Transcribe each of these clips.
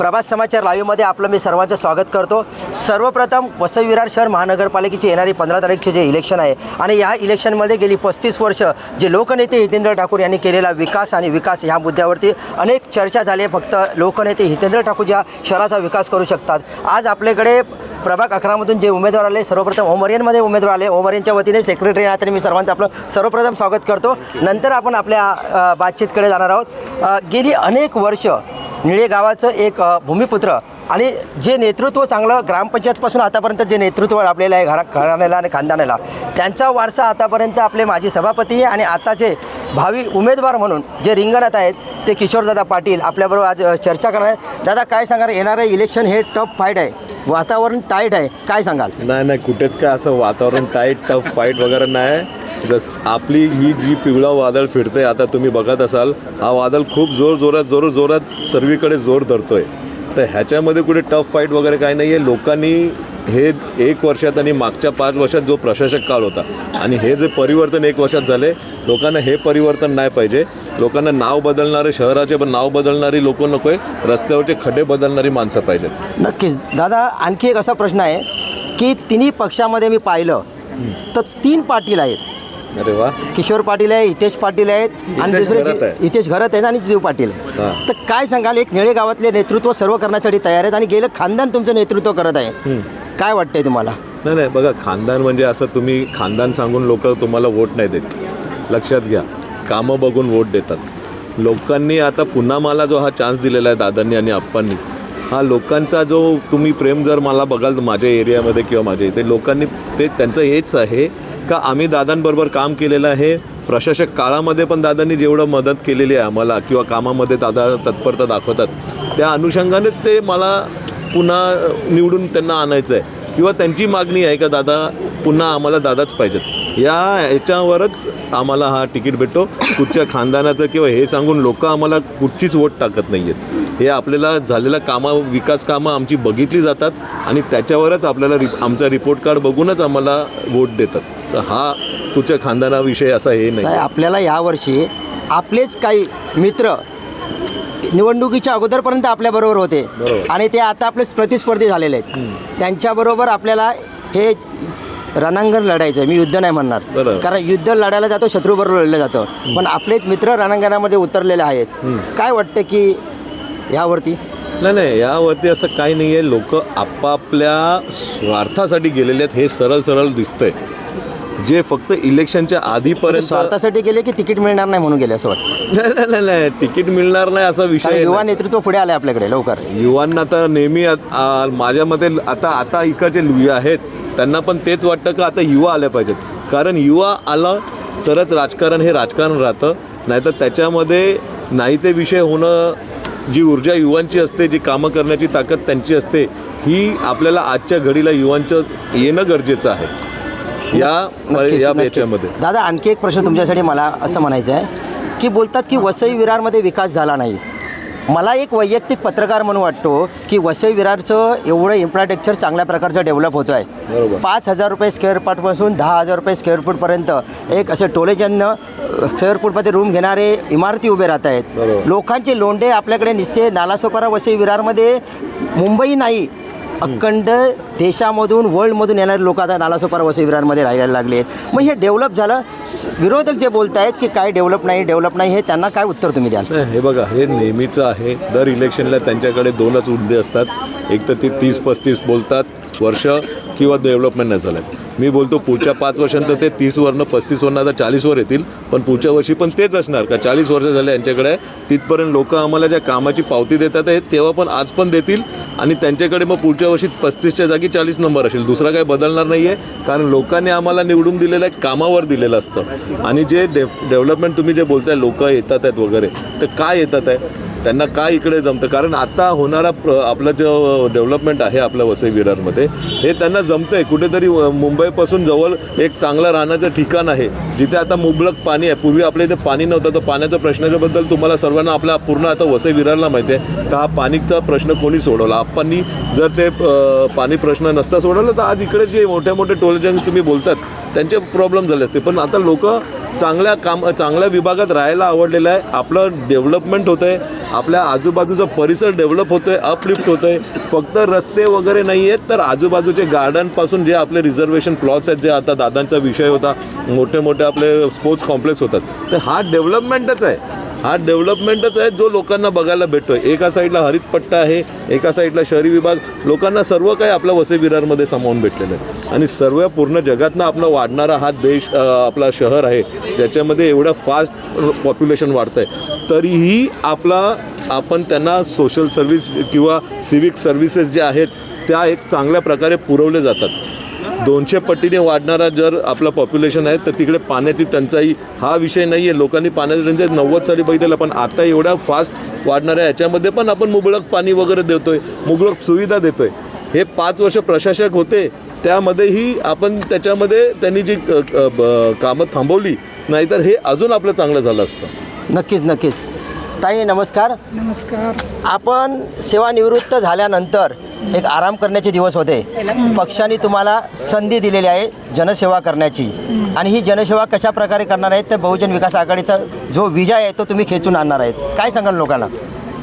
प्रभात समाचार लाईव्हमध्ये आपलं मी सर्वांचं स्वागत करतो. सर्वप्रथम वसई विरार शहर महानगरपालिकेची येणारी पंधरा तारीखचे जे इलेक्शन आहे आणि या इलेक्शनमध्ये गेली पस्तीस वर्ष जे लोकनेते हितेंद्र ठाकूर यांनी केलेला विकास आणि विकास ह्या मुद्द्यावरती अनेक चर्चा झाली आहे. फक्त लोकनेते हितेंद्र ठाकूर या शहराचा विकास करू शकतात. आज आपल्याकडे प्रभाग अकरामधून जे उमेदवार आले सर्वप्रथम ओमरियनमध्ये उमेदवार आले. ओमरियनच्या वतीने सेक्रेटरी आहे तर मी सर्वांचं आपलं सर्वप्रथम स्वागत करतो. नंतर आपण आपल्या बातचीतकडे जाणार आहोत. गेली अनेक वर्ष निळे गावाचं एक भूमिपुत्र आणि जे नेतृत्व चांगलं ग्रामपंचायतपासून आतापर्यंत जे नेतृत्व लाभलेलं आहे घरा घराण्याला आणि खानदानाला त्यांचा वारसा आतापर्यंत आपले माजी सभापती आणि आताचे भावी उमेदवार म्हणून जे रिंगणात आहेत ते किशोरदादा पाटील आपल्याबरोबर आज चर्चा करणार आहेत. दादा काय सांगणार येणारं इलेक्शन हे टफ फाईट आहे. वातावरण टाईट आहे. काय सांगाल? नाही नाही कुठेच काय असं वातावरण टाईट टफ फाईट वगैरे नाही. जस आपली ही जी पिवळा वादळ फिरते आता तुम्ही बघत असाल हा वादळ खूप जोर जोरात जोर जोरात सर्वीकडे जोर धरतोय. तर ह्याच्यामध्ये कुठे टफ फाईट वगैरे काही नाही आहे लोकांनी हे एक वर्षात आणि मागच्या पाच वर्षात जो प्रशासक काळ होता आणि हे जे परिवर्तन एक वर्षात झाले लोकांना हे परिवर्तन नाही पाहिजे. लोकांना नाव बदलणारे शहराचे पण नाव बदलणारी लोक नको आहे रस्त्यावरचे खड्डे बदलणारी माणसं पाहिजेत नक्कीच. दादा आणखी एक असा प्रश्न आहे की तिन्ही पक्षामध्ये मी पाहिलं तर तीन पाटील आहेत. अरे वा. किशोर पाटील आहे हितेश पाटील आहेत आणि हितेश दुसरे घरत जे-. हितेश घरत आहेत आणि जीव पाटील आहे. तर काय सांगाल एक निळे गावातले नेतृत्व सर्व करण्यासाठी तयार आहेत आणि गेलं खानदान तुमचं नेतृत्व करत आहे. काय वाटतंय तुम्हाला? नाही नाही बघा खानदान म्हणजे असं तुम्ही खानदान सांगून लोक तुम्हाला वोट नाही देत. लक्षात घ्या कामं बघून वोट देतात. लोकांनी आता पुन्हा मला जो हा चान्स दिलेला आहे दादांनी आणि आप्पांनी हा लोकांचा जो तुम्ही प्रेम जर मला बघाल माझ्या एरियामध्ये किंवा माझ्या इथे लोकांनी ते त्यांचं हेच आहे का आम्ही दादांबरोबर काम केलेलं आहे? प्रशासक काळामध्ये पण दादांनी जेवढं मदत केलेली आहे आम्हाला किंवा कामामध्ये दादा तत्परता दाखवतात त्या अनुषंगानेच ते मला पुन्हा निवडून त्यांना आणायचं आहे. किंवा त्यांची मागणी आहे का दादा पुन्हा आम्हाला दादाच पाहिजेत. या ह्याच्यावरच आम्हाला हा तिकीट भेटतो. कुठच्या खानदानाचं किंवा हे सांगून लोक आम्हाला कुठचीच वोट टाकत नाही आहेत हे आपल्याला झालेल्या कामा विकास कामं आमची बघितली जातात आणि त्याच्यावरच आपल्याला रि आमचा रिपोर्ट कार्ड बघूनच आम्हाला वोट देतात. तर हा कुठच्या खानदानाविषयी असा हे नाही. साहेब आपल्याला यावर्षी आपलेच काही मित्र निवडणुकीच्या अगोदरपर्यंत आपल्याबरोबर होते. बरोबर. आणि ते आता आपले प्रतिस्पर्धी झालेले आहेत. त्यांच्याबरोबर आपल्याला हे रणांगण लढायचं आहे मी युद्ध नाही म्हणणार. बरोबर. कारण युद्ध लढायला जातो शत्रूबरोबर लढलं जातं. पण आपलेच मित्र रणांगणामध्ये उतरलेले आहेत. काय वाटतं की यावरती? नाही नाही यावरती असं काही नाही आहे लोक आपापल्या स्वार्थासाठी गेलेले आहेत. हे सरळ सरळ दिसतंय. जे फक्त इलेक्शनच्या म्हणजे आधीपर्यंत स्वार्थासाठी गेले की तिकीट मिळणार नाही म्हणून गेले असं वाटतं? नाही नाही नाही नाही. तिकीट मिळणार नाही असा विषय युवा. नेतृत्व पुढे आले आपल्याकडे लवकर. युवांना तर नेहमी माझ्या मते आता आता इकडचे युवा आहेत त्यांना पण तेच वाटतं का आता युवा आले पाहिजेत. कारण युवा आला तरच राजकारण हे राजकारण राहतं. नाहीतर त्याच्यामध्ये नाही ते विषय होणं जी ऊर्जा युवांची असते जी कामं करण्याची ताकद त्यांची असते ही आपल्याला आजच्या घडीला युवांचं येणं गरजेचं आहे. या नक्कीच, या नक्कीच. याच्यामध्ये दादा आणखी एक प्रश्न तुमच्यासाठी मला असं म्हणायचं आहे की बोलतात की वसई विरारमध्ये विकास झाला नाही मला एक वैयक्तिक पत्रकार म्हणून वाटतो की वसई विरारचं एवढं इन्फ्रास्ट्रक्चर चांगल्या प्रकारचं डेव्हलप होतं आहे बरोबर. पाच हजार रुपये स्क्वेअर फूटपासून दहा हजार रुपये स्क्वेअर फूटपर्यंत एक असे टोलेजन्न स्क्वेअर फूटमध्ये रूम घेणारे इमारती उभे राहत आहेत बरोबर. लोकांचे लोंढे आपल्याकडे निसते नालासोपारा वसई विरारमध्ये मुंबई नाही अखंड देशामधून वर्ल्डमधून येणारे लोक आता नालासोपारा वसईविरांमध्ये राहायला लागले आहेत. मग हे डेव्हलप झालं. विरोधक जे बोलत आहेत की काय डेव्हलप नाही डेव्हलप नाही हे त्यांना काय उत्तर तुम्ही द्याल? हे बघा हे नेहमीचं आहे. दर इलेक्शनला त्यांच्याकडे दोनच मुद्दे असतात. एक तर ते तीस पस्तीस बोलतात वर्ष किंवा डेव्हलपमेंट नाही झालं. मी बोलतो पुढच्या पाच वर्षांत ते तीसवरनं पस्तीसवरनं आता चाळीसवर येतील. पण पुढच्या वर्षी पण तेच असणार का चाळीस वर्ष झाले यांच्याकडे. तिथपर्यंत लोक आम्हाला ज्या कामाची पावती देतात आहेत तेव्हा पण आज पण देतील. आणि त्यांच्याकडे मग पुढच्या वर्षी पस्तीसच्या जागी चाळीस नंबर असेल. दुसरा काही बदलणार नाही आहे कारण लोकांनी आम्हाला निवडून दिलेलं आहे कामावर दिलेलं असतं. आणि जे डेव डेव्हलपमेंट तुम्ही जे बोलताय लोक येतात आहेत वगैरे तर काय येतात आहे त्यांना काय इकडे जमतं? कारण आता होणारा प्र आपलं जो डेव्हलपमेंट आहे आपल्या वसई विरारमध्ये हे त्यांना जमतं आहे कुठेतरी मुंबईपासून जवळ एक चांगलं राहण्याचं ठिकाण आहे जिथे आता मुबलक पाणी आहे. पूर्वी आपल्या इथे पाणी नव्हतं तर पाण्याच्या प्रश्नाच्याबद्दल तुम्हाला सर्वांना आपल्या पूर्ण आता वसई विरारला माहिती आहे. का हा पाणीचा प्रश्न कोणी सोडवला? आपणनी जर ते पाणी प्रश्न नसता सोडवलं तर आज इकडे जे मोठे मोठे टोलजंग तुम्ही बोलतात त्यांचे प्रॉब्लेम झाले असते. पण आता लोक चांगल्या काम चांगल्या विभागात राहायला आवडलेलं आहे. आपलं डेव्हलपमेंट होतं आहे आपल्या आजूबाजूचा परिसर डेव्हलप होतोय अपलिफ्ट होतोय. फक्त रस्ते वगैरे नाही आहेत तर आजूबाजूचे गार्डनपासून जे आपले रिझर्वेशन प्लॉट्स आहेत जे आता दादांचा विषय होता मोठे मोठे आपले स्पोर्ट्स कॉम्प्लेक्स होतात. तर हा डेव्हलपमेंटच आहे. हा डेव्हलपमेंटच आहे जो लोकांना बघायला भेटतो आहे एका साईडला हरित पट्टा आहे एका साईडला शहरी विभाग. लोकांना सर्व काही आपल्या वसई विरारमध्ये सामावून भेटलेलं आहे. आणि सर्व पूर्ण जगातनं आपला वाढणारा हा देश आपला शहर आहे ज्याच्यामध्ये एवढं फास्ट पॉप्युलेशन वाढतं आहे तरीही आपला आपण त्यांना सोशल सर्व्हिस किंवा सिविक सर्व्हिसेस ज्या आहेत त्या एक चांगल्या प्रकारे पुरवले जातात. दोनशे पटीने वाढणारा जर आपलं पॉप्युलेशन आहे तर तिकडे पाण्याची टंचाई हा विषय नाही आहे लोकांनी पाण्याची टंचाई नव्वद साली बघितलं पण आता एवढ्या फास्ट वाढणाऱ्या याच्यामध्ये पण आपण मुबलक पाणी वगैरे देतोय मुबलक सुविधा देतोय. हे पाच वर्ष प्रशासक होते त्यामध्येही आपण त्याच्यामध्ये त्यांनी जी कामं थांबवली नाहीतर हे अजून आपलं चांगलं झालं असतं. नक्कीच नक्कीच. ताई नमस्कार. नमस्कार. आपण सेवानिवृत्त झाल्यानंतर एक आराम करण्याचे दिवस होते. पक्षाने तुम्हाला संधी दिलेली आहे जनसेवा करण्याची. आणि ही जनसेवा कशा प्रकारे करणार आहेत तर बहुजन विकास आघाडीचा जो विजय आहे तो तुम्ही खेचून आणणार आहेत. काय सांगाल लोकांना?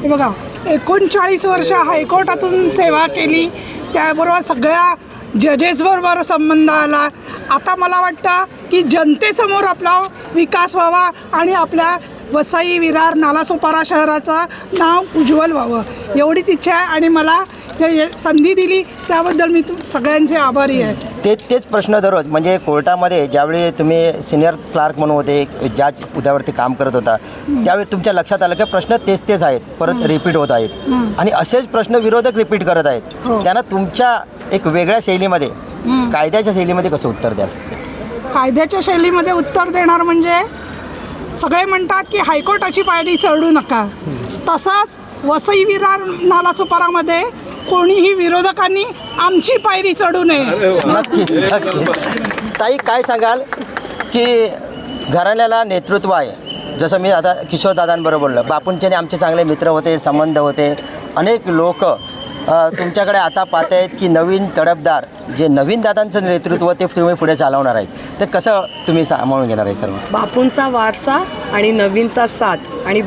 हे बघा एकोणचाळीस वर्ष हायकोर्टातून सेवा केली त्याबरोबर सगळ्या जजेसबरोबर संबंध आला. आता मला वाटतं की जनतेसमोर आपला विकास व्हावा आणि आपल्या वसई विरार नालासोपारा शहराचं नाव उज्ज्वल व्हावं. एवढीच इच्छा आहे आणि मला हे संधी दिली त्याबद्दल मी तु सगळ्यांचे आभारी आहे. ते तेच प्रश्न दररोज. म्हणजे कोर्टामध्ये ज्यावेळी तुम्ही सिनियर क्लार्क म्हणून होते जज हुद्यावरती काम करत होता त्यावेळी तुमच्या लक्षात आलं की प्रश्न तेच तेच आहेत. परत रिपीट होत आहेत. आणि असेच प्रश्न विरोधक रिपीट करत आहेत. हो. त्यांना तुमच्या एक वेगळ्या शैलीमध्ये कायद्याच्या शैलीमध्ये कसं उत्तर द्याल? कायद्याच्या शैलीमध्ये उत्तर देणार म्हणजे सगळे म्हणतात की हायकोर्टाची पायरी चढू नका. तसंच वसई विरार नालासोपारामध्ये कोणीही विरोधकांनी आमची पायरी चढू नये. नक्कीच नक्कीच. ताई काय सांगाल की घराण्याला नेतृत्व आहे? जसं मी आता किशोरदादांबरोबर बोललो बापूंचे आणि आमचे चांगले मित्र होते संबंध होते. अनेक लोक तुमच्याकडे आता पाहत आहेत की नवीन तडफदार जे नवीन दादांचं नेतृत्व ते तुम्ही पुढे चालवणार आहेत. ते कसं तुम्ही सामावून घेणार आहे सर्व? बापूंचा वारसा आणि नवीनचा साथ आणि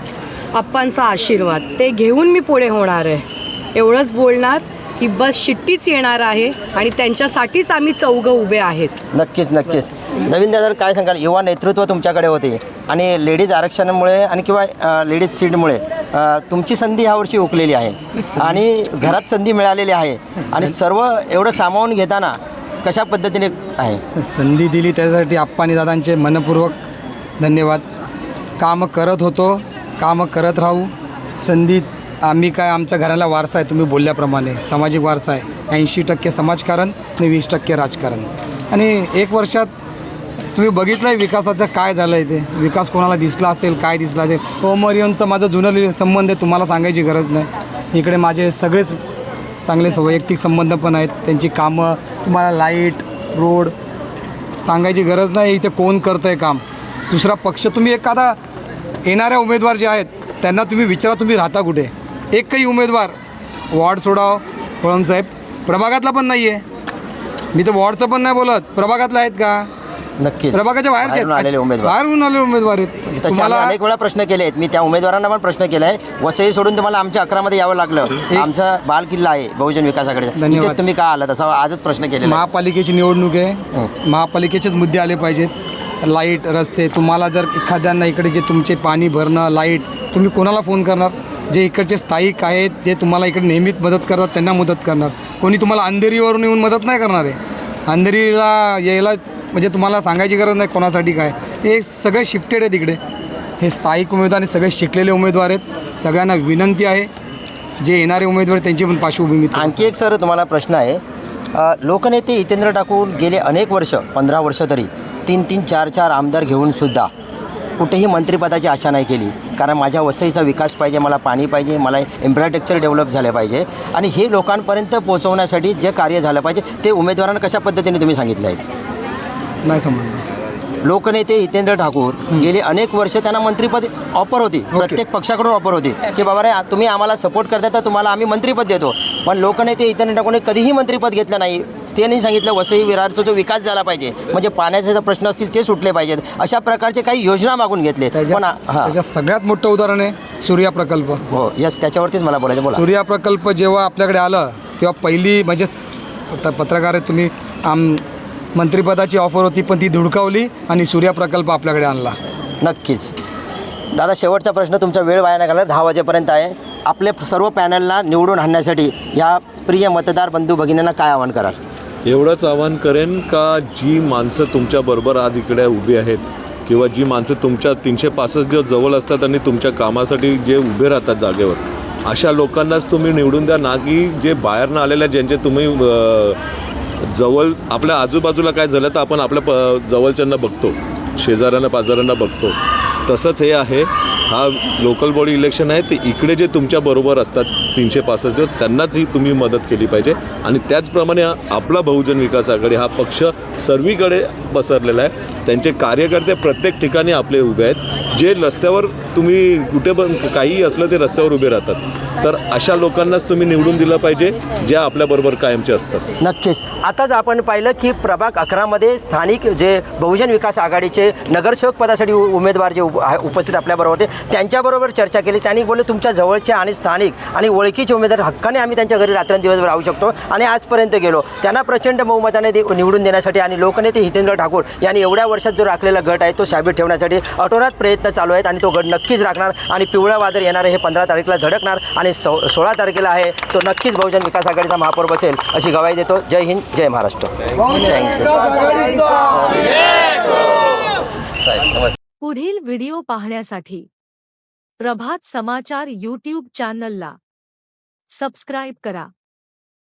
आप्पांचा आशीर्वाद. ते घेऊन मी पुढे होणार आहे. एवढंच बोलणार की बस शिट्टीच येणार आहे आणि त्यांच्यासाठीच आम्ही चौघं उभे आहेत. नक्कीच नक्कीच. नवीन दादा काय सांगाल युवा नेतृत्व तुमच्याकडे होते आणि लेडीज आरक्षणामुळे आणि किंवा लेडीज सीटमुळे अ, तुमची संधी ह्यावर्षी हुकलेली आहे आणि घरात संधी मिळालेली आहे आणि सर्व एवढं सामावून घेताना कशा पद्धतीने आहे? संधी दिली त्यासाठी आप्पानी दादांचे मनपूर्वक धन्यवाद. कामं करत होतो. कामं करत राहू. संधी आम्ही काय आमच्या घराला वारसा आहे तुम्ही बोलल्याप्रमाणे. सामाजिक वारसा आहे. ऐंशी टक्के समाजकारण आणि वीस टक्के राजकारण. आणि एक वर्षात तुम्ही बघितलं आहे विकासाचं काय झालं आहे ते. विकास कोणाला दिसला असेल काय दिसला असेल. ओमरियनचं माझं जुनं लि- संबंध आहे तुम्हाला सांगायची गरज नाही. इकडे माझे सगळेच चांगले वैयक्तिक संबंध पण आहेत. त्यांची कामं तुम्हाला लाइट रोड सांगायची गरज नाही इथे कोण करतं आहे काम. दुसरा पक्ष तुम्ही एखादा येणाऱ्या उमेदवार जे आहेत त्यांना तुम्ही विचारा तुम्ही राहता कुठे? एकही उमेदवार वॉर्ड सोडाव साहेब. प्रभागातला पण नाही आहे मी तर वॉर्डचं पण नाही बोलत. प्रभागातला आहेत का? नक्कीच. प्रभागाच्या बाहेरचे बाहेरून आलेले आहेत उमेदवार. बाहेरून आलेले उमेदवार आहेत. तसे आम्ही तुम्हाला अनेक वेळा प्रश्न केले आहेत. मी त्या उमेदवारांना पण प्रश्न केला आहे वसई सोडून तुम्हाला आमच्या अकरामध्ये यावं लागलं. आमचा बाल किल्ला आहे बहुजन विकास आघाडीचा धन्यवाद. इथे तुम्ही का आला तसा आजच प्रश्न केलेला आहे. महापालिकेची निवडणूक आहे. महापालिकेचेच मुद्दे आले पाहिजेत. लाइट रस्ते तुम्हाला जर एखाद्यांना इकडे जे तुमचे पाणी भरणं लाइट तुम्ही कोणाला फोन करणार? जे इकडचे स्थायिक आहेत जे तुम्हाला इकडे नेहमीच मदत करतात त्यांना मदत करणार. कोणी तुम्हाला अंधेरीवरून येऊन मदत नाही करणार आहे. अंधेरीला यायला म्हणजे तुम्हाला सांगायची गरज नाही कोणासाठी काय. हे सगळे शिफ्टेड आहे तिकडे हे स्थायिक उमेदवार आणि सगळे शिकलेले उमेदवार आहेत. सगळ्यांना विनंती आहे. जे येणारे उमेदवार त्यांची पण पार्श्वभूमी आणखी एक सर तुम्हाला प्रश्न आहे. लोकनेते हितेंद्र ठाकूर गेले अनेक वर्ष पंधरा वर्ष तरी. तीन तीन चार चार आमदार घेऊन सुद्धा कुठेही मंत्रिपदाची आशा नाही केली. कारण माझ्या वसईचा विकास पाहिजे मला पाणी पाहिजे मला इन्फ्रास्ट्रक्चर डेव्हलप झालं पाहिजे. आणि हे लोकांपर्यंत पोहोचवण्यासाठी जे कार्य झालं पाहिजे ते उमेदवारांना कशा पद्धतीने तुम्ही सांगितलं आहे? नाही समजलं. लोकनेते हितेंद्र ठाकूर गेली अनेक वर्ष त्यांना मंत्रिपद ऑफर होती. प्रत्येक पक्षाकडून ऑफर होती. की बाबा रे तुम्ही आम्हाला सपोर्ट करता तर तुम्हाला आम्ही मंत्रिपद देतो. पण लोकनेते हितेंद्र ठाकूरने कधीही मंत्रिपद घेतलं नाही. त्यांनी सांगितलं वसई विरारचा जो विकास झाला पाहिजे म्हणजे पाण्याचे जे प्रश्न असतील ते सुटले पाहिजेत. अशा प्रकारचे काही योजना मागून घेतले. पण हां. त्याच्या सगळ्यात मोठं उदाहरण आहे सूर्या प्रकल्प. हो यस त्याच्यावरतीच मला बोलायचं बोला. सूर्या प्रकल्प जेव्हा आपल्याकडे आलं तेव्हा पहिली म्हणजे पत- पत्रकार आहे तुम्ही आम मंत्रिपदाची ऑफर होती पण ती धुडकावली आणि सूर्या प्रकल्प आपल्याकडे आणला. नक्कीच. दादा शेवटचा प्रश्न तुमचा वेळ वाया नाही घालणार दहा वाजेपर्यंत आहे. आपले सर्व पॅनलला निवडून आणण्यासाठी या प्रिय मतदार बंधू भगिनींना काय आवाहन कराल? एवढंच आवाहन करेन का जी माणसं तुमच्याबरोबर आज इकडे उभी आहेत किंवा जी माणसं तुमच्या तीनशे पासष्ट जे जवळ असतात आणि तुमच्या कामासाठी जे उभे राहतात जागेवर अशा लोकांनाच तुम्ही निवडून द्या ना की जे बाहेरनं आलेल्या ज्यांचे तुम्ही जवळ आपल्या आजूबाजूला काय झालं तर आपण आपल्या प जवळच्यांना बघतो शेजाऱ्यांना पाजाऱ्यांना बघतो. तसंच हे आहे. हा लोकल बॉडी इलेक्शन आहे ते इकडे जे तुमच्या बरोबर असतात तीनशे पासष्ट त्यांनाच ही तुम्ही मदत केली पाहिजे. आणि त्याचप्रमाणे आपला बहुजन विकास आघाडी हा पक्ष सर्वीकडे पसरलेला आहे. त्यांचे कार्यकर्ते प्रत्येक ठिकाणी आपले उभे आहेत. जे रस्त्यावर तुम्ही कुठे पण काहीही असलं ते रस्त्यावर उभे राहतात. तर अशा लोकांनाच तुम्ही निवडून दिलं पाहिजे ज्या आपल्याबरोबर कायमचे असतात. नक्कीच. आताच आपण पाहिलं की प्रभाग अकरामध्ये स्थानिक जे बहुजन विकास आघाडीचे नगरसेवक पदासाठी उमेदवार जे उपस्थित आपल्याबरोबर होते त्यांच्याबरोबर चर्चा केली. त्यांनी बोलले तुमच्या जवळचे आणि स्थानिक आणि ओळखीचे उमेदवार हक्काने आम्ही त्यांच्या घरी रात्रंदिवस राहू शकतो. आणि आजपर्यंत गेलो. त्यांना प्रचंड बहुमताने दे- निवडून देण्यासाठी आणि लोकनेते हितेंद्र ठाकूर यांनी एवढ्या वर्षात जो राखलेला गट आहे तो शाबीत ठेवण्यासाठी अटोरात प्रयत्न चालू आहेत आणि तो गट नक्कीच राखणार आणि पिवळा वादळ येणार हे पंधरा तारखेला झडकणार आणि सो सोळा तारखेला आहे तो नक्कीच बहुजन विकास आघाडीचा महापौर बसेल अशी गवाही देतो. जय हिंद जय महाराष्ट्र. पुढील व्हिडिओ पाहण्यासाठी प्रभात समाचार यूट्यूब चॅनलला सबस्क्राईब करा.